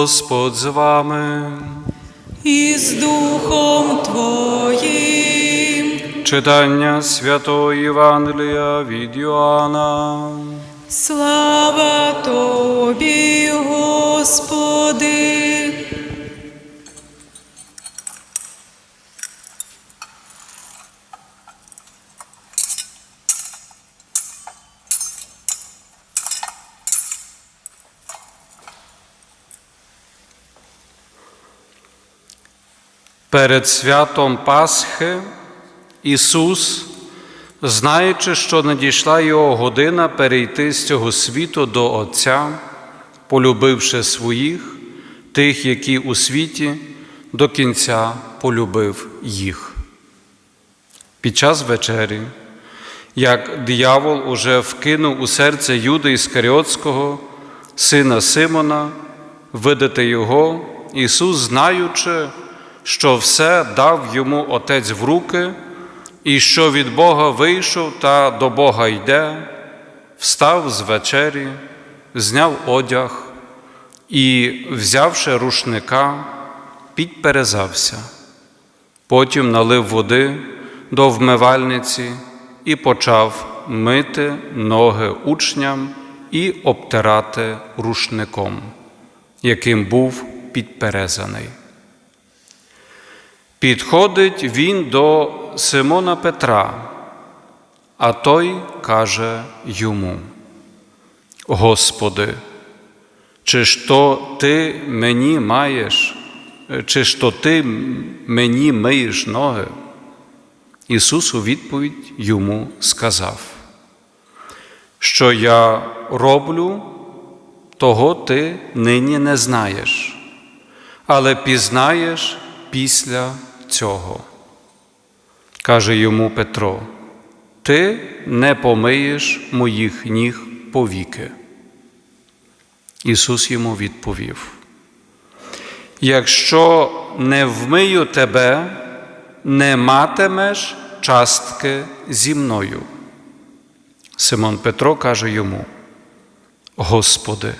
Господь з вами. і з Духом Твоїм. Читання Святої Євангелія від Йоанна. Слава Тобі, Господи. Перед святом Пасхи Ісус, знаючи, що надійшла Його година перейти з цього світу до Отця, полюбивши своїх, тих, які у світі, до кінця полюбив їх. Під час вечері, як диявол уже вкинув у серце Юди Іскаріотського, сина Симона, видати його, Ісус, знаючи, що все дав йому Отець в руки, і що від Бога вийшов та до Бога йде, встав з вечері, зняв одяг і, взявши рушника, підперезався. Потім налив води до вмивальниці і почав мити ноги учням і обтирати рушником, яким був підперезаний. Підходить він до Симона Петра, а той каже йому: Господи, чи ж то ти мені маєш, чи ж то ти мені миєш ноги? Ісус у відповідь йому сказав, що я роблю, того ти нині не знаєш, але пізнаєш після цього. Каже йому Петро, ти не помиєш моїх ніг повіки. Ісус йому відповів: Якщо не вмию тебе, не матимеш частки зі мною. Симон Петро каже йому: Господи,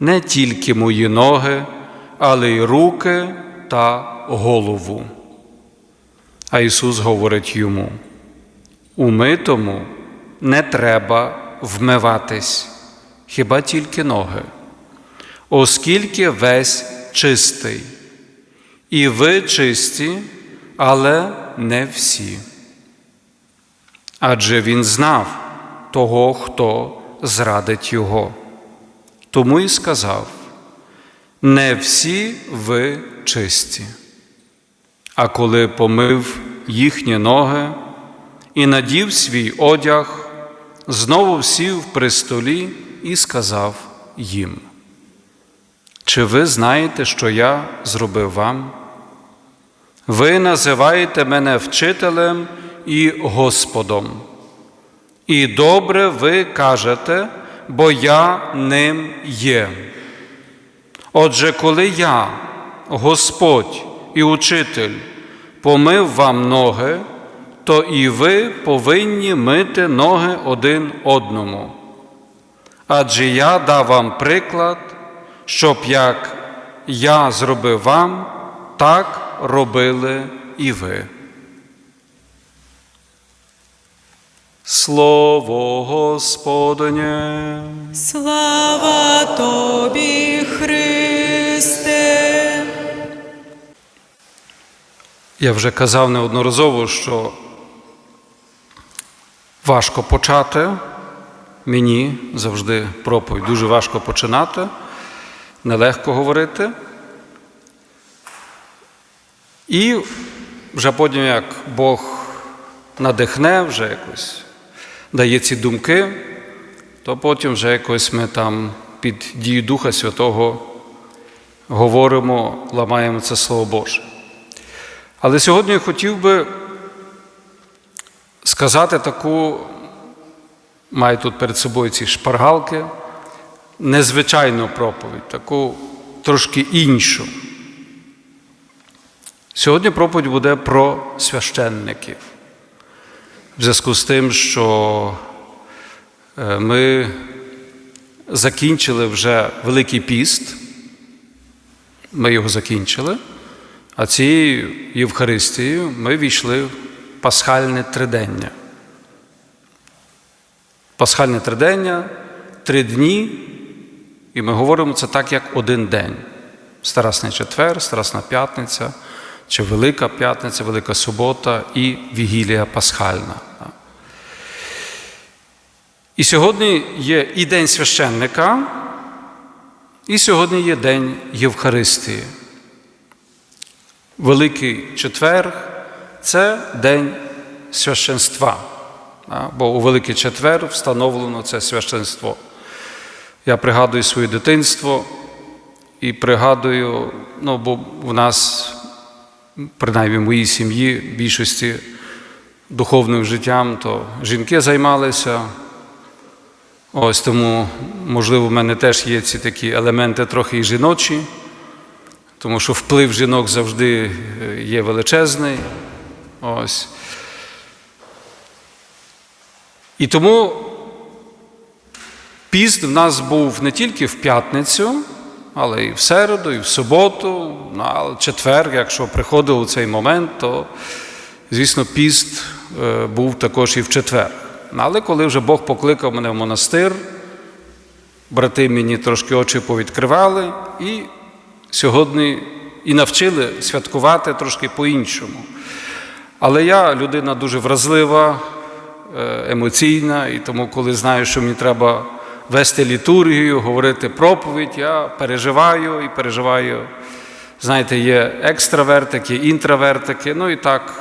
не тільки мої ноги, але й руки та голову. А Ісус говорить йому: умитому не треба вмиватись, хіба тільки ноги, оскільки весь чистий, і ви чисті, але не всі. Адже він знав того, хто зрадить його. Тому й сказав: не всі ви чисті. А коли помив їхні ноги і надів свій одяг, знову сів при столі і сказав їм: Чи ви знаєте, що я зробив вам? Ви називаєте мене вчителем і Господом. І добре ви кажете, бо я ним є. Отже, коли я, Господь і учитель, помив вам ноги, то і ви повинні мити ноги один одному. Адже я дав вам приклад, щоб як я зробив вам, так робили і ви. Слово Господнє. Слава Тобі, Я вже казав неодноразово, що важко почати. Мені завжди проповідь дуже важко починати, нелегко говорити. І вже потім, як Бог надихне, вже якось дає ці думки, то потім вже якось ми там під дію Духа Святого говоримо, ламаємо це Слово Боже. Але сьогодні я хотів би сказати таку, маю тут перед собою ці шпаргалки, незвичайну проповідь, таку трошки іншу. Сьогодні проповідь буде про священників. В зв'язку з тим, що е, ми закінчили вже Великий піст, ми його закінчили, а цією Євхаристією ми війшли в пасхальне тридення. Пасхальне тридення три дні, і ми говоримо це так, як один день. Старасний четвер, Старасна п'ятниця, чи Велика П'ятниця, Велика Субота і Вігілія Пасхальна. І сьогодні є і День священника, і сьогодні є День Євхаристії. Великий четвер це День священства. Бо у Великий четвер встановлено це священство. Я пригадую своє дитинство і пригадую, ну, бо в нас, принаймні в моїй сім'ї, більшості духовним життям, то жінки займалися. Ось тому, можливо, в мене теж є ці такі елементи трохи і жіночі, тому що вплив жінок завжди є величезний. Ось. І тому піст в нас був не тільки в п'ятницю, але і в середу, і в суботу, ну, а четвер, якщо приходив у цей момент, то, звісно, піст е, був також і в четвер. Але коли вже Бог покликав мене в монастир, брати мені трошки очі повідкривали і сьогодні і навчили святкувати трошки по-іншому. Але я людина дуже вразлива, е, емоційна, і тому, коли знаю, що мені треба вести літургію, говорити проповідь, я переживаю і переживаю. Знаєте, є екстравертики, інтровертики, ну і так.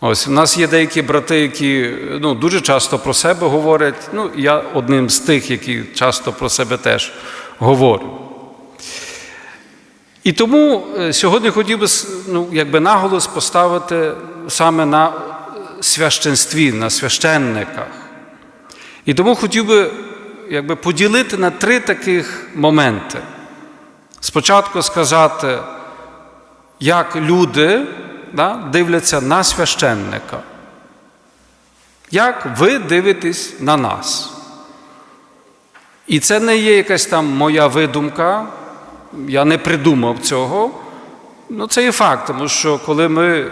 Ось у нас є деякі брати, які ну, дуже часто про себе говорять. Ну, я одним з тих, які часто про себе теж говорю. І тому е, сьогодні хотів би ну, якби наголос поставити саме на священстві, на священниках. І тому хотів би якби, поділити на три таких моменти. Спочатку сказати, як люди да, дивляться на священника. Як ви дивитесь на нас? І це не є якась там моя видумка, я не придумав цього. Ну, це є факт, тому що коли ми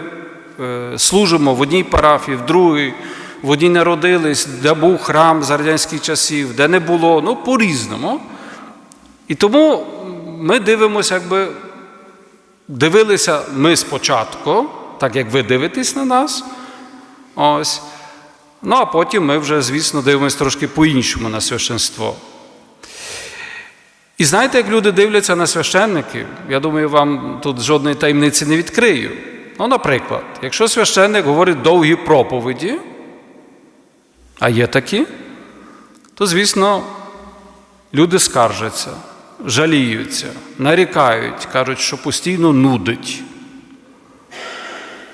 е, служимо в одній парафії, в другій, в одній народились, де був храм за радянських часів, де не було, ну, по-різному. І тому ми дивимося, якби дивилися ми спочатку, так як ви дивитесь на нас. Ось. Ну, а потім ми вже, звісно, дивимося трошки по-іншому на священство. І знаєте, як люди дивляться на священників, я думаю, вам тут жодної таємниці не відкрию. Ну, наприклад, якщо священник говорить довгі проповіді, а є такі, то, звісно, люди скаржаться, жаліються, нарікають, кажуть, що постійно нудить.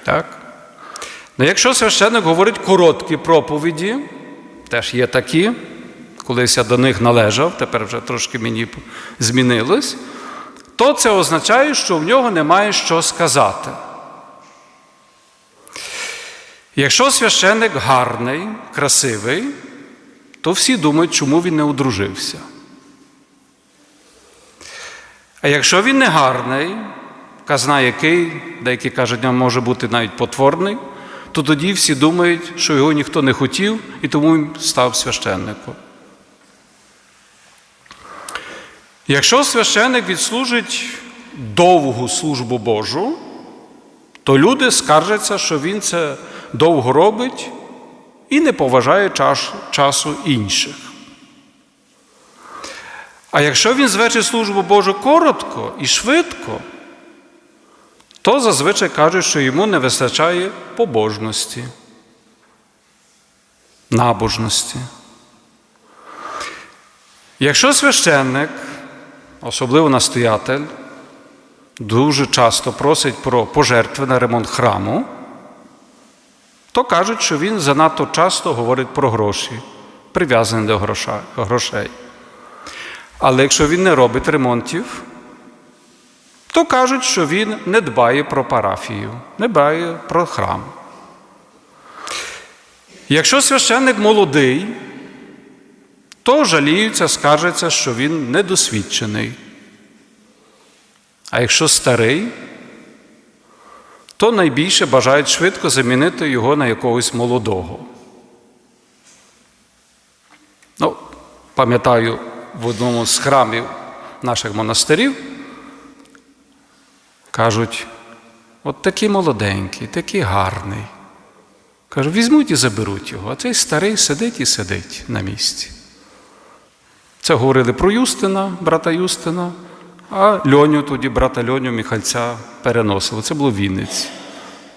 Так? Ну, якщо священник говорить короткі проповіді, теж є такі, колись я до них належав, тепер вже трошки мені змінилось, то це означає, що в нього немає що сказати. Якщо священник гарний, красивий, то всі думають, чому він не одружився. А якщо він не гарний, казна який, деякі кажуть, він може бути навіть потворний, то тоді всі думають, що його ніхто не хотів і тому він став священником. Якщо священник відслужить довгу службу Божу, то люди скаржаться, що він це довго робить і не поважає час, часу інших. А якщо він звершить службу Божу коротко і швидко, то зазвичай кажуть, що йому не вистачає побожності, набожності. Якщо священник, особливо настоятель, дуже часто просить про пожертви на ремонт храму, то кажуть, що він занадто часто говорить про гроші, прив'язаний до грошей. Але якщо він не робить ремонтів, то кажуть, що він не дбає про парафію, не дбає про храм. Якщо священник молодий, то жаліються, скаржаться, що він недосвідчений. А якщо старий, то найбільше бажають швидко замінити його на якогось молодого. Ну, пам'ятаю, в одному з храмів наших монастирів кажуть, от такий молоденький, такий гарний. Кажу, візьмуть і заберуть його, а цей старий сидить і сидить на місці. Це говорили про Юстина, брата Юстина, а Льоню тоді, брата Льоню Міхальця переносили. Це було в Вінниці.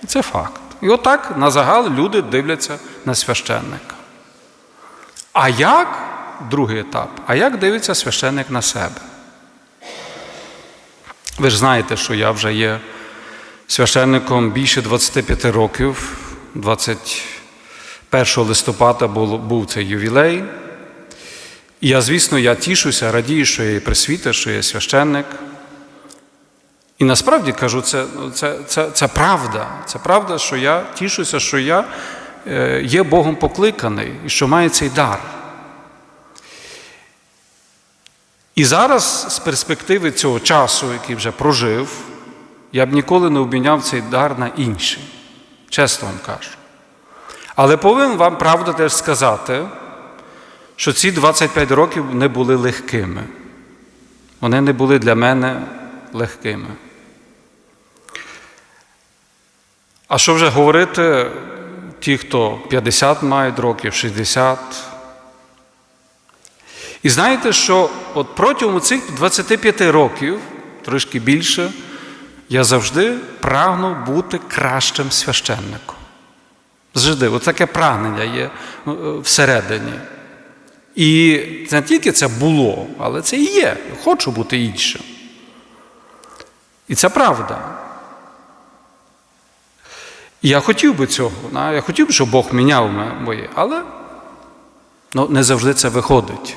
І це факт. І отак на загал люди дивляться на священника. А як, другий етап, а як дивиться священник на себе? Ви ж знаєте, що я вже є священником більше 25 років. 21 листопада був цей ювілей. І я, звісно, я тішуся, радію, що я є пресвітер, що я є священник. І насправді кажу, це, це, це, це правда. Це правда, що я тішуся, що я е, є Богом покликаний і що маю цей дар. І зараз, з перспективи цього часу, який вже прожив, я б ніколи не обміняв цей дар на інший. Чесно вам кажу. Але повинен вам правду теж сказати, що ці 25 років не були легкими. Вони не були для мене легкими. А що вже говорити, ті, хто 50 мають років, 60. І знаєте, що от протягом цих 25 років, трошки більше, я завжди прагнув бути кращим священником. Завжди, от таке прагнення є е, всередині. І не тільки це було, але це і є. Хочу бути іншим. І це правда. І я хотів би цього, я хотів би, щоб Бог міняв моє, але ну, не завжди це виходить.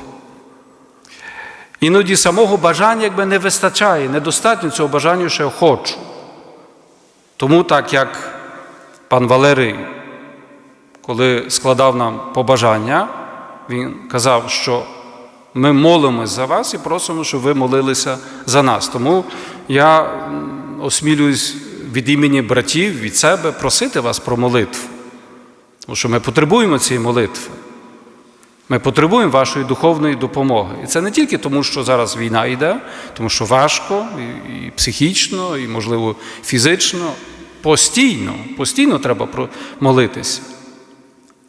Іноді самого бажання якби не вистачає, недостатньо цього бажання, що я хочу. Тому так як пан Валерій, коли складав нам побажання, він казав, що ми молимось за вас і просимо, щоб ви молилися за нас. Тому я осмілююсь від імені братів, від себе просити вас про молитву. Тому що ми потребуємо цієї молитви. Ми потребуємо вашої духовної допомоги. І це не тільки тому, що зараз війна йде, тому що важко, і, психічно, і, можливо, фізично. Постійно, постійно треба молитися.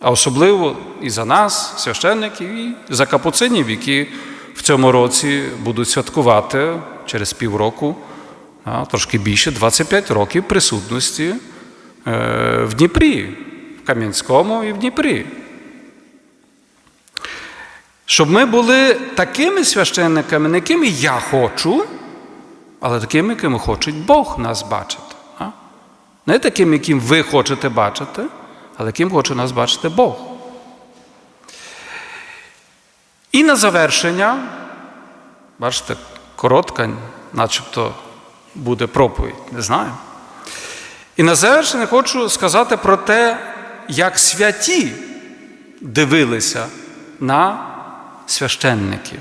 А особливо і за нас, священників, і за капуцинів, які в цьому році будуть святкувати через півроку, трошки більше, 25 років присутності е, в Дніпрі, в Кам'янському і в Дніпрі. Щоб ми були такими священниками, не якими я хочу, але такими, якими хоче Бог нас бачити. Не таким, яким ви хочете бачити, але яким хоче нас бачити Бог. І на завершення, бачите, коротка, начебто буде проповідь, не знаю. І на завершення хочу сказати про те, як святі дивилися на священників.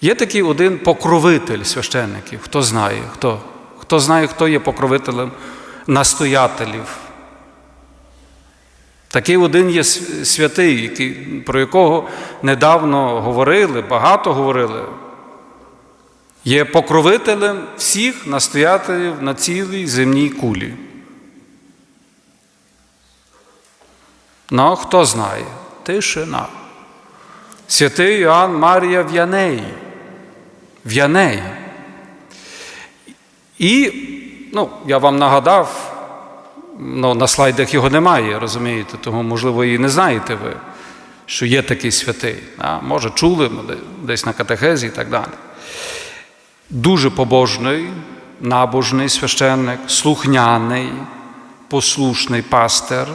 Є такий один покровитель священників. Хто знає? Хто? Хто знає, хто є покровителем настоятелів? Такий один є святий, який, про якого недавно говорили, багато говорили. Є покровителем всіх настоятелів на цілій земній кулі. Ну, хто знає? Тишина. Святий Іоанн Марія В'яней. В'яней. І, ну, я вам нагадав, ну, на слайдах його немає, розумієте, тому, можливо, і не знаєте ви, що є такий святий. А, може, чули десь на катехезі і так далі. Дуже побожний, набожний священник, слухняний, послушний пастир.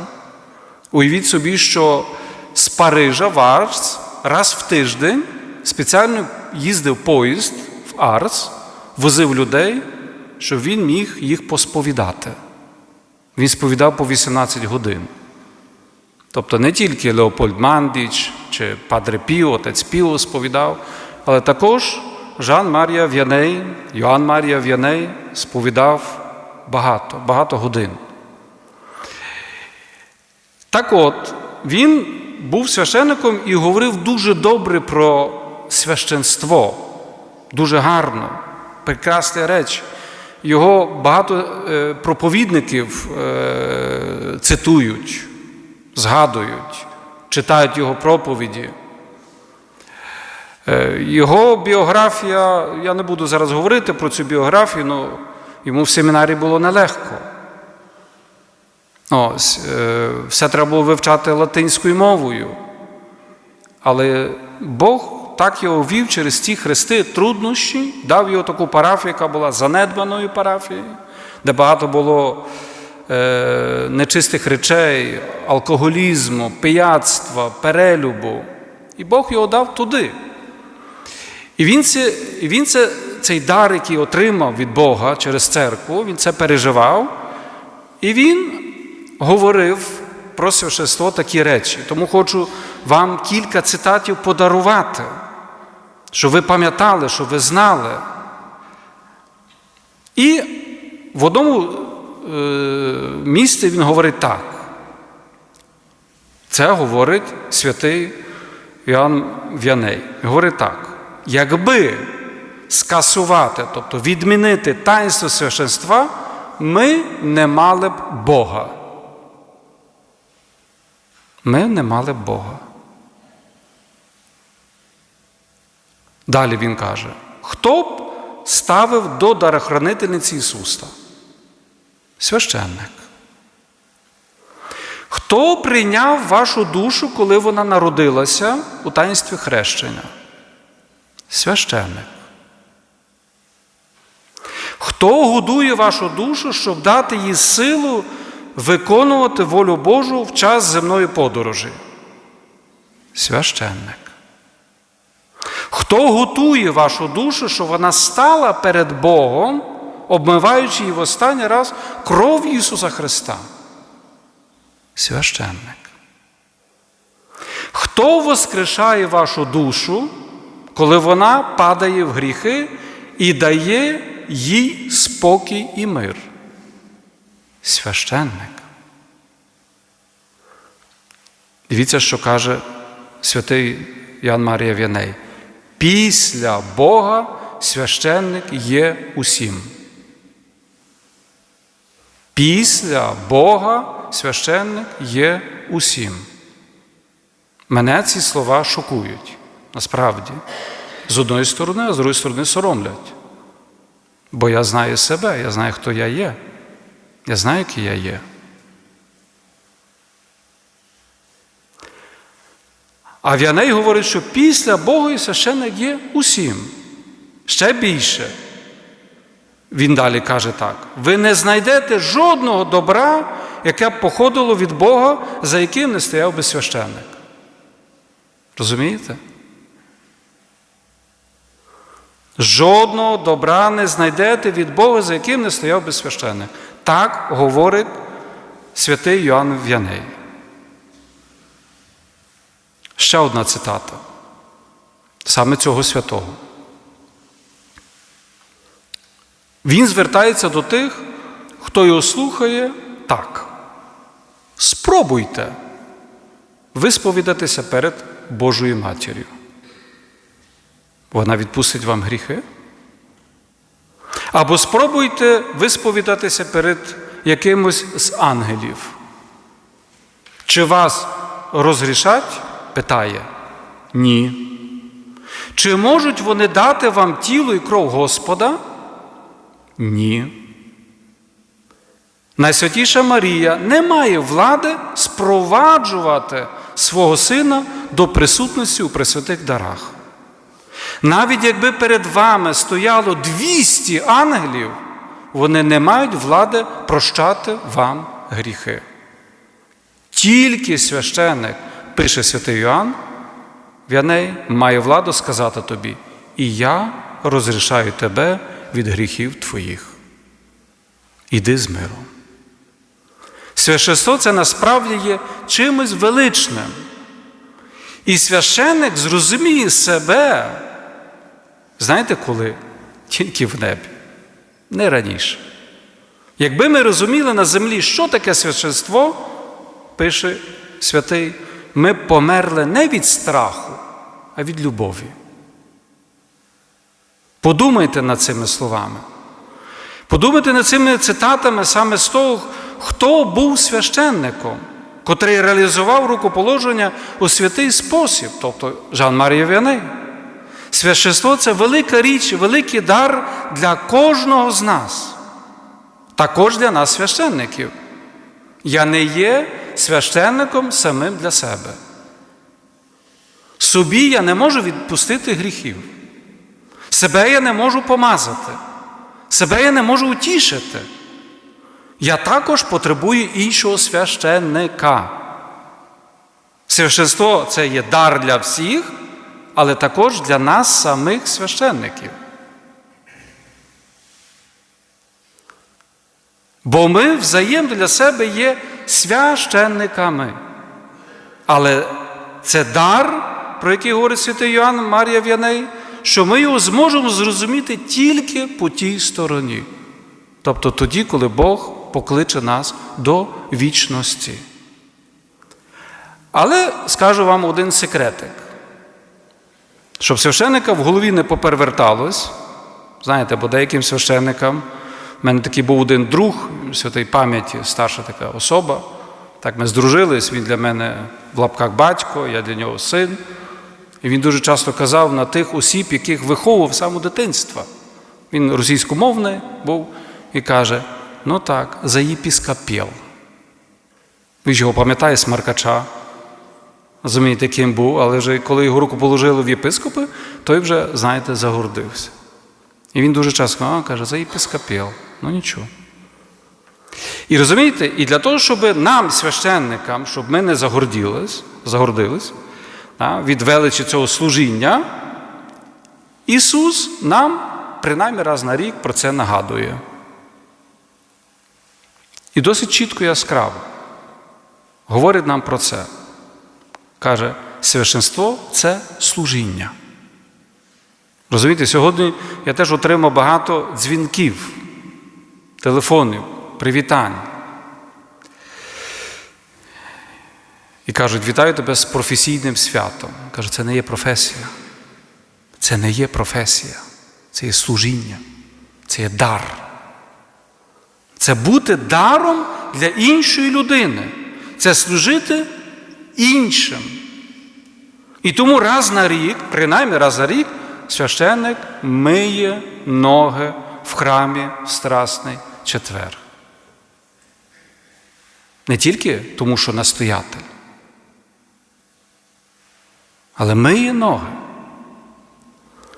Уявіть собі, що з Парижа в Арс раз в тиждень спеціально їздив поїзд в Арс, возив людей, щоб він міг їх посповідати. Він сповідав по 18 годин. Тобто не тільки Леопольд Мандіч чи Падре Піо, отець Піо сповідав, але також Жан Марія В'яней, Йоанн Марія В'яней сповідав багато, багато годин. Так от, він був священником і говорив дуже добре про священство, дуже гарно, прекрасна реч. Його багато е, проповідників е, цитують, згадують, читають його проповіді. Е, Його біографія, я не буду зараз говорити про цю біографію, але йому в семінарі було нелегко. Ось, все треба було вивчати латинською мовою. Але Бог так його вів через ті хрести труднощі, дав його таку парафію, яка була занедбаною парафією, де багато було е, нечистих речей, алкоголізму, пияцтва, перелюбу. І Бог його дав туди. І він, це, він це, цей дар, який отримав від Бога через церкву, він це переживав. І він говорив про священство такі речі. Тому хочу вам кілька цитатів подарувати, щоб ви пам'ятали, щоб ви знали. І в одному е, місці він говорить так. Це говорить святий Іоанн В'яней. Говорить так. Якби скасувати, тобто відмінити таїнство священства, ми не мали б Бога. Ми не мали б Бога. Далі він каже: хто б ставив до дарохранительниці Ісуса? Священник. Хто прийняв вашу душу, коли вона народилася у таїнстві хрещення? Священник. Хто годує вашу душу, щоб дати їй силу виконувати волю Божу в час земної подорожі? Священник. Хто готує вашу душу, щоб вона стала перед Богом, обмиваючи її в останній раз кров Ісуса Христа? Священник. Хто воскрешає вашу душу, коли вона падає в гріхи і дає їй спокій і мир? Священник. Дивіться, що каже святий Ян Марія В'яней. Після Бога священник є усім. Після Бога священник є усім. Мене ці слова шокують. Насправді, з одної сторони, а з другої сторони соромлять. Бо я знаю себе, я знаю, хто я є. Я знаю, який я є. А В'яней говорить, що після Бога і священник є усім. Ще більше. Він далі каже так: ви не знайдете жодного добра, яке б походило від Бога, за яким не стояв би священник. Розумієте? Жодного добра не знайдете від Бога, за яким не стояв би священник. Так говорить святий Йоанн В'яней. Ще одна цитата. Саме цього святого. Він звертається до тих, хто його слухає так. Спробуйте висповідатися перед Божою матір'ю. Вона відпустить вам гріхи. Або спробуйте висповідатися перед якимось з ангелів. Чи вас розрішать? Питає. Ні. Чи можуть вони дати вам тіло і кров Господа? Ні. Найсвятіша Марія не має влади спроваджувати свого сина до присутності у пресвятих дарах. Навіть якби перед вами стояло 200 ангелів, вони не мають влади прощати вам гріхи. Тільки священник, пише святий Йоанн, В'яней має владу сказати тобі, і я розрішаю тебе від гріхів твоїх. Іди з миром. Священство це насправді є чимось величним. І священник зрозуміє себе Знаєте коли? Тільки в небі, не раніше. Якби ми розуміли на землі, що таке священство, пише святий, ми померли не від страху, а від любові. Подумайте над цими словами. Подумайте над цими цитатами саме з того, хто був священником, котрий реалізував рукоположення у святий спосіб, тобто Жан Марія Віаней. Священство це велика річ, великий дар для кожного з нас, також для нас, священників. Я не є священником самим для себе. Собі я не можу відпустити гріхів. Себе я не можу помазати, себе я не можу утішити. Я також потребую іншого священника. Священство це є дар для всіх, але також для нас самих священників. Бо ми взаємно для себе є священниками. Але це дар, про який говорить святий Йоанн Марія В'яней, що ми його зможемо зрозуміти тільки по тій стороні. Тобто тоді, коли Бог покличе нас до вічності. Але скажу вам один секретик. Щоб священника в голові не поперверталось, знаєте, бо деяким священникам, в мене такий був один друг святої пам'яті, старша така особа. Так ми здружились, він для мене в лапках батько, я для нього син. І він дуже часто казав на тих осіб, яких виховував самого дитинства. Він російськомовний був і каже: ну так, за єпіскопіл. Ви ж його пам'ятаєте, Смаркача. Розумієте, ким був, але вже коли його руку положили в єпископи, той вже, знаєте, загордився. І він дуже часто а, каже, за єпископіл. Ну нічого. І розумієте, і для того, щоб нам, священникам, щоб ми не загордились, загордились а, від величі цього служіння, Ісус нам принаймні раз на рік про це нагадує. І досить чітко і яскраво говорить нам про це. Каже, священство це служіння. Розумієте, сьогодні я теж отримав багато дзвінків, телефонів, привітань. І кажуть, вітаю тебе з професійним святом. Кажу, це не є професія. Це не є професія, це є служіння, це є дар. Це бути даром для іншої людини. Це служити іншим. І тому раз на рік, принаймні раз на рік, священник миє ноги в храмі Страсний четвер. Не тільки тому, що настоятель, але миє ноги,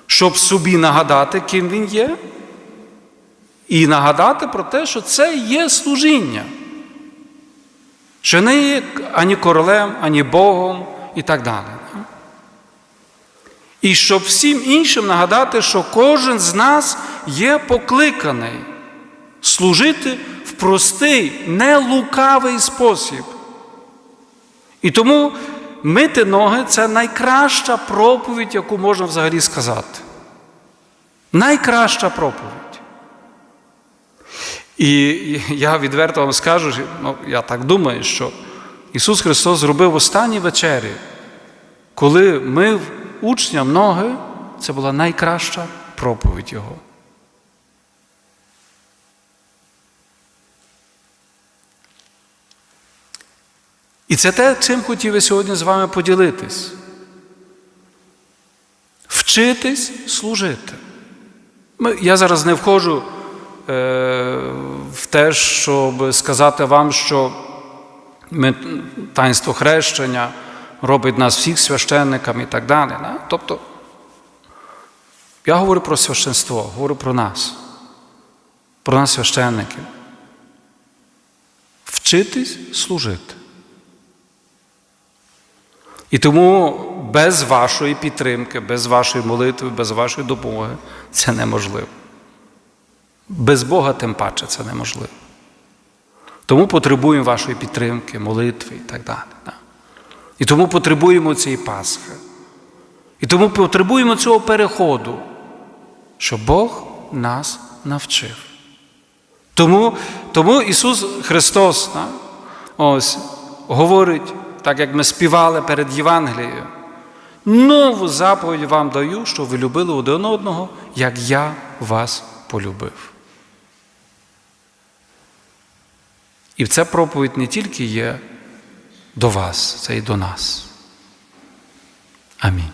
щоб собі нагадати, ким він є, і нагадати про те, що це є служіння що не є ані королем, ані Богом і так далі. І щоб всім іншим нагадати, що кожен з нас є покликаний служити в простий, нелукавий спосіб. І тому мити ноги це найкраща проповідь, яку можна взагалі сказати. Найкраща проповідь. І я відверто вам скажу, ну, я так думаю, що Ісус Христос зробив останні вечері, коли мив учням ноги, це була найкраща проповідь Його. І це те, чим хотів я сьогодні з вами поділитись. Вчитись служити. Я зараз не входжу в те, щоб сказати вам, що ми, таїнство хрещення робить нас всіх священниками і так далі. Тобто, я говорю про священство, говорю про нас, про нас священників. Вчитись служити. І тому без вашої підтримки, без вашої молитви, без вашої допомоги це неможливо. Без Бога тим паче це неможливо. Тому потребуємо вашої підтримки, молитви і так далі. І тому потребуємо цієї Пасхи. І тому потребуємо цього переходу що Бог нас навчив. Тому, тому Ісус Христос ось, говорить, так як ми співали перед Євангелією, нову заповідь вам даю, що ви любили один одного, як я вас полюбив. І ця проповідь не тільки є до вас, це і до нас. Амінь.